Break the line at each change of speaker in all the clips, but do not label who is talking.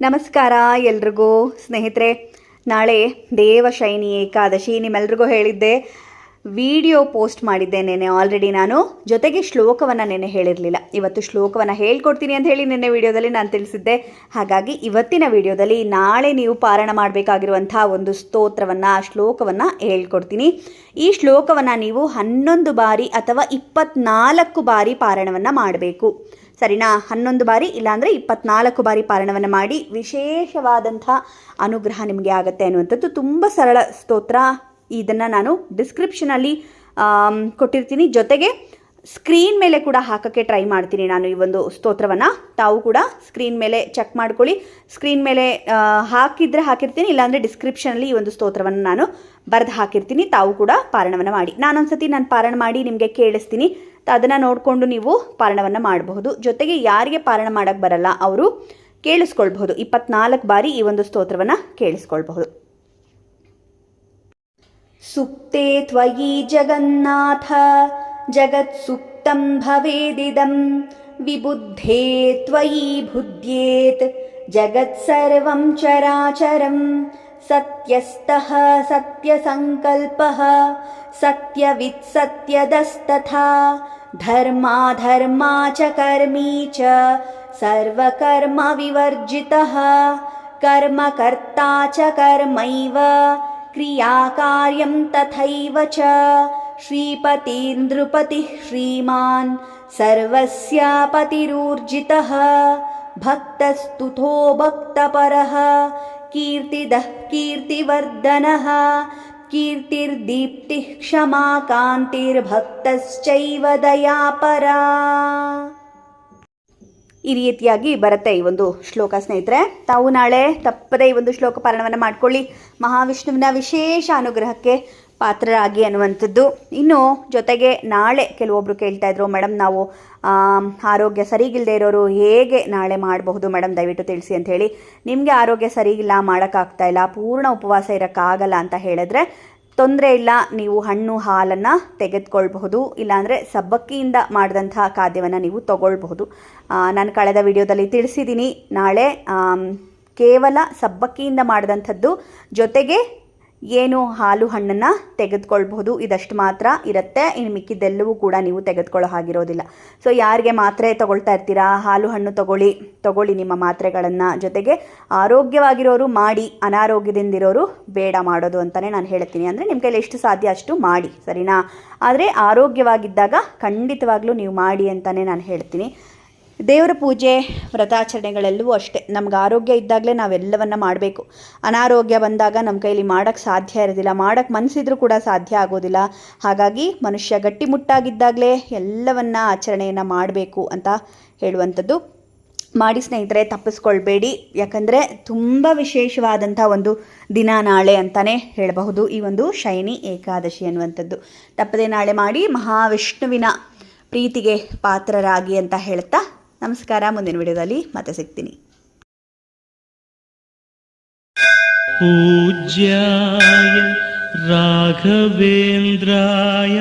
ನಮಸ್ಕಾರ ಎಲ್ರಿಗೂ ಸ್ನೇಹಿತರೆ. ನಾಳೆ ದೇವಶೈನಿ ಏಕಾದಶಿ ನಿಮ್ಮೆಲ್ರಿಗೂ ಹೇಳಿದ್ದೆ. ವಿಡಿಯೋ ಪೋಸ್ಟ್ ಮಾಡಿದ್ದೆ ನೆನೆ ಆಲ್ರೆಡಿ ನಾನು ಜೊತೆಗೆ ಶ್ಲೋಕವನ್ನು ನೆನೆ ಹೇಳಿರಲಿಲ್ಲ. ಇವತ್ತು ಶ್ಲೋಕವನ್ನು ಹೇಳ್ಕೊಡ್ತೀನಿ ಅಂತ ಹೇಳಿ ನಿನ್ನೆ ವಿಡಿಯೋದಲ್ಲಿ ನಾನು ತಿಳಿಸಿದ್ದೆ. ಹಾಗಾಗಿ ಇವತ್ತಿನ ವಿಡಿಯೋದಲ್ಲಿ ನಾಳೆ ನೀವು ಪಾರಣ ಮಾಡಬೇಕಾಗಿರುವಂಥ ಒಂದು ಸ್ತೋತ್ರವನ್ನು, ಶ್ಲೋಕವನ್ನು ಹೇಳ್ಕೊಡ್ತೀನಿ. ಈ ಶ್ಲೋಕವನ್ನು ನೀವು ಹನ್ನೊಂದು ಬಾರಿ ಅಥವಾ ಇಪ್ಪತ್ನಾಲ್ಕು ಬಾರಿ ಪಾರಾಯಣವನ್ನು ಮಾಡಬೇಕು. ಸರಿನಾ? ಹನ್ನೊಂದು ಬಾರಿ, ಇಲ್ಲಾಂದರೆ ಇಪ್ಪತ್ನಾಲ್ಕು ಬಾರಿ ಪಾರಣವನ್ನು ಮಾಡಿ ವಿಶೇಷವಾದಂಥ ಅನುಗ್ರಹ ನಿಮಗೆ ಆಗುತ್ತೆ ಅನ್ನುವಂಥದ್ದು ತುಂಬ ಸರಳ ಸ್ತೋತ್ರ. ಇದನ್ನು ನಾನು ಡಿಸ್ಕ್ರಿಪ್ಷನಲ್ಲಿ ಕೊಟ್ಟಿರ್ತೀನಿ. ಜೊತೆಗೆ ಸ್ಕ್ರೀನ್ ಮೇಲೆ ಕೂಡ ಹಾಕೋಕ್ಕೆ ಟ್ರೈ ಮಾಡ್ತೀನಿ ನಾನು ಈ ಒಂದು ಸ್ತೋತ್ರವನ್ನು. ತಾವು ಕೂಡ ಸ್ಕ್ರೀನ್ ಮೇಲೆ ಚೆಕ್ ಮಾಡ್ಕೊಳ್ಳಿ. ಸ್ಕ್ರೀನ್ ಮೇಲೆ ಹಾಕಿದ್ರೆ ಹಾಕಿರ್ತೀನಿ, ಇಲ್ಲಾಂದರೆ ಡಿಸ್ಕ್ರಿಪ್ಷನಲ್ಲಿ ಈ ಒಂದು ಸ್ತೋತ್ರವನ್ನು ನಾನು ಬರೆದು ಹಾಕಿರ್ತೀನಿ. ತಾವು ಕೂಡ ಪಾರಣವನ್ನು ಮಾಡಿ. ನಾನೊಂದ್ಸತಿ ನಾನು ಪಾರಣ ಮಾಡಿ ನಿಮಗೆ ಕೇಳಿಸ್ತೀನಿ. ಅದನ್ನು ನೋಡಿಕೊಂಡು ನೀವು ಪಾರಣವನ್ನು ಮಾಡಬಹುದು. ಜೊತೆಗೆ ಯಾರಿಗೆ ಪಾರಣ ಮಾಡೋಕ್ಕೆ ಬರಲ್ಲ, ಅವರು ಕೇಳಿಸ್ಕೊಳ್ಬಹುದು. ಇಪ್ಪತ್ನಾಲ್ಕು ಬಾರಿ ಈ ಒಂದು ಸ್ತೋತ್ರವನ್ನು ಕೇಳಿಸ್ಕೊಳ್ಬಹುದು. सुप्ते त्वयि जगन्नाथ। जगत्सुप्तं भवेदिदं विबुद्धे त्वयि बुद्ध्येत् जगत्सर्वं चराचरं सत्यस्तः सत्यसङ्कल्पः। सत्यवित्सत्यदस्तथा धर्माधर्मा च कर्मी च। सर्वकर्मविवर्जितः। कर्मकर्ता च कर्मैव। क्रियाकार्यं तथैव च। श्रीपतिर्नृपतिः श्रीमान् सर्वस्यापतिरूर्जितः। भक्तस्तुतो भक्तपरः। कीर्तिदः कीर्तिवर्धनः। कीर्तिर्दीप्तिः क्षमा कान्तिर्भक्तश्चैव दयापरा ಈ ರೀತಿಯಾಗಿ ಬರುತ್ತೆ ಈ ಒಂದು ಶ್ಲೋಕ, ಸ್ನೇಹಿತರೆ. ತಾವು ನಾಳೆ ತಪ್ಪದೇ ಈ ಒಂದು ಶ್ಲೋಕ ಪಾರಣವನ್ನು ಮಾಡ್ಕೊಳ್ಳಿ. ಮಹಾವಿಷ್ಣುವಿನ ವಿಶೇಷ ಅನುಗ್ರಹಕ್ಕೆ ಪಾತ್ರರಾಗಿ ಅನ್ನುವಂಥದ್ದು. ಇನ್ನು ಜೊತೆಗೆ ನಾಳೆ ಕೆಲವೊಬ್ಬರು ಕೇಳ್ತಾ ಇದ್ರು ಮೇಡಮ್ ನಾವು ಆರೋಗ್ಯ ಸರಿಗಿಲ್ಲದೆ ಇರೋರು ಹೇಗೆ ನಾಳೆ ಮಾಡಬಹುದು ಮೇಡಮ್ ದಯವಿಟ್ಟು ತಿಳಿಸಿ ಅಂತ ಹೇಳಿ. ನಿಮಗೆ ಆರೋಗ್ಯ ಸರಿಗಿಲ್ಲ ಮಾಡೋಕ್ಕಾಗ್ತಾ ಇಲ್ಲ, ಪೂರ್ಣ ಉಪವಾಸ ಇರೋಕ್ಕಾಗಲ್ಲ ಅಂತ ಹೇಳಿದ್ರೆ ತೊಂದರೆ ಇಲ್ಲ, ನೀವು ಹಣ್ಣು, ಹಾಲನ್ನು ತೆಗೆದುಕೊಳ್ಬಹುದು. ಇಲ್ಲಾಂದರೆ ಸಬ್ಬಕ್ಕಿಯಿಂದ ಮಾಡಿದಂಥ ಖಾದ್ಯವನ್ನು ನೀವು ತಗೊಳ್ಬಹುದು. ನಾನು ಕಳೆದ ವಿಡಿಯೋದಲ್ಲಿ ತಿಳಿಸಿದ್ದೀನಿ, ನಾಳೆ ಕೇವಲ ಸಬ್ಬಕ್ಕಿಯಿಂದ ಮಾಡಿದಂಥದ್ದು ಜೊತೆಗೆ ಏನು ಹಾಲು ಹಣ್ಣನ್ನು ತೆಗೆದುಕೊಳ್ಬಹುದು? ಇದಷ್ಟು ಮಾತ್ರ ಇರುತ್ತೆ. ಇನ್ನು ಮಿಕ್ಕಿದ್ದೆಲ್ಲವೂ ಕೂಡ ನೀವು ತೆಗೆದುಕೊಳ್ಳೋ ಹಾಗಿರೋದಿಲ್ಲ. ಸೊ ಯಾರಿಗೆ ಮಾತ್ರೆ ತೊಗೊಳ್ತಾ ಇರ್ತೀರಾ? ಹಾಲು ಹಣ್ಣು ತಗೊಳ್ಳಿ. ತಗೊಳ್ಳಿ ನಿಮ್ಮ ಮಾತ್ರೆಗಳನ್ನು ಜೊತೆಗೆ. ಆರೋಗ್ಯವಾಗಿರೋರು ಮಾಡಿ, ಅನಾರೋಗ್ಯದಿಂದಿರೋರು ಬೇಡ ಮಾಡೋದು ಅಂತಲೇ ನಾನು ಹೇಳ್ತೀನಿ. ಅಂದರೆ ನಿಮ್ಮ ಕೈಲಿ ಎಷ್ಟು ಸಾಧ್ಯ ಅಷ್ಟು ಮಾಡಿ. ಸರಿನಾ? ಆದರೆ ಆರೋಗ್ಯವಾಗಿದ್ದಾಗ ಖಂಡಿತವಾಗ್ಲೂ ನೀವು ಮಾಡಿ ಅಂತಲೇ ನಾನು ಹೇಳ್ತೀನಿ. ದೇವರ ಪೂಜೆ ವ್ರತಾಚರಣೆಗಳೆಲ್ಲವೂ ಅಷ್ಟೇ. ನಮ್ಗೆ ಆರೋಗ್ಯ ಇದ್ದಾಗಲೇ ನಾವೆಲ್ಲವನ್ನ ಮಾಡಬೇಕು. ಅನಾರೋಗ್ಯ ಬಂದಾಗ ನಮ್ಮ ಕೈಲಿ ಮಾಡೋಕ್ಕೆ ಸಾಧ್ಯ ಇರೋದಿಲ್ಲ. ಮಾಡೋಕ್ಕೆ ಮನಸ್ಸಿದ್ರೂ ಕೂಡ ಸಾಧ್ಯ ಆಗೋದಿಲ್ಲ. ಹಾಗಾಗಿ ಮನುಷ್ಯ ಗಟ್ಟಿಮುಟ್ಟಾಗಿದ್ದಾಗಲೇ ಎಲ್ಲವನ್ನ ಆಚರಣೆಯನ್ನು ಮಾಡಬೇಕು ಅಂತ ಹೇಳುವಂಥದ್ದು. ಮಾಡಿ ಸ್ನೇಹಿತರೆ, ತಪ್ಪಿಸ್ಕೊಳ್ಬೇಡಿ. ಯಾಕಂದರೆ ತುಂಬ ವಿಶೇಷವಾದಂಥ ಒಂದು ದಿನ ನಾಳೆ ಅಂತಲೇ ಹೇಳಬಹುದು. ಈ ಒಂದು ಶೈನಿ ಏಕಾದಶಿ ಅನ್ನುವಂಥದ್ದು. ತಪ್ಪದೆ ನಾಳೆ ಮಾಡಿ ಮಹಾವಿಷ್ಣುವಿನ ಪ್ರೀತಿಗೆ ಪಾತ್ರರಾಗಿ ಅಂತ ಹೇಳ್ತಾ ನಮಸ್ಕಾರ ಮುಂದಿನ ವಿಡಿಯೋದಲ್ಲಿ ಮತ್ತೆ ಸಿಗ್ತೀನಿ.
ಪೂಜ್ಯಾಯ ರಾಘವೇಂದ್ರಾಯ.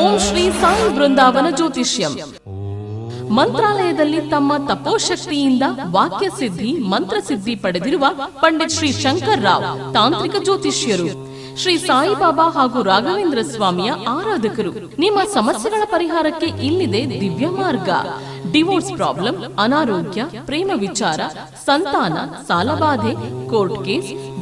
ಓಂ ಶ್ರೀ ಸಾಯಿ ಬೃಂದಾವನ ಜ್ಯೋತಿಷ್ಯಂ. ಮಂತ್ರಾಲಯದಲ್ಲಿ ತಮ್ಮ ತಪೋಶಕ್ತಿಯಿಂದ ವಾಕ್ಯ ಸಿದ್ಧಿ ಮಂತ್ರ ಸಿದ್ಧಿ ಪಡೆದಿರುವ ಪಂಡಿತ್ ಶ್ರೀ ಶಂಕರ್ ರಾವ್ ತಾಂತ್ರಿಕ ಜ್ಯೋತಿಷ್ಯರು. ಶ್ರೀ ಸಾಯಿಬಾಬಾ ಹಾಗೂ ರಾಘವೇಂದ್ರ ಸ್ವಾಮಿಯ ಆರಾಧಕರು. ನಿಮ್ಮ ಸಮಸ್ಯೆಗಳ ಪರಿಹಾರಕ್ಕೆ ಇಲ್ಲಿದೆ ದಿವ್ಯ ಮಾರ್ಗ. ಡಿವೋರ್ಸ್ ಪ್ರಾಬ್ಲಮ್ ಅನಾರೋಗ್ಯ ಪ್ರೇಮ ವಿಚಾರ ಸಂತಾನ ಸಾಲಬಾಧೆ ಕೋರ್ಟ್ ಕೇಸ್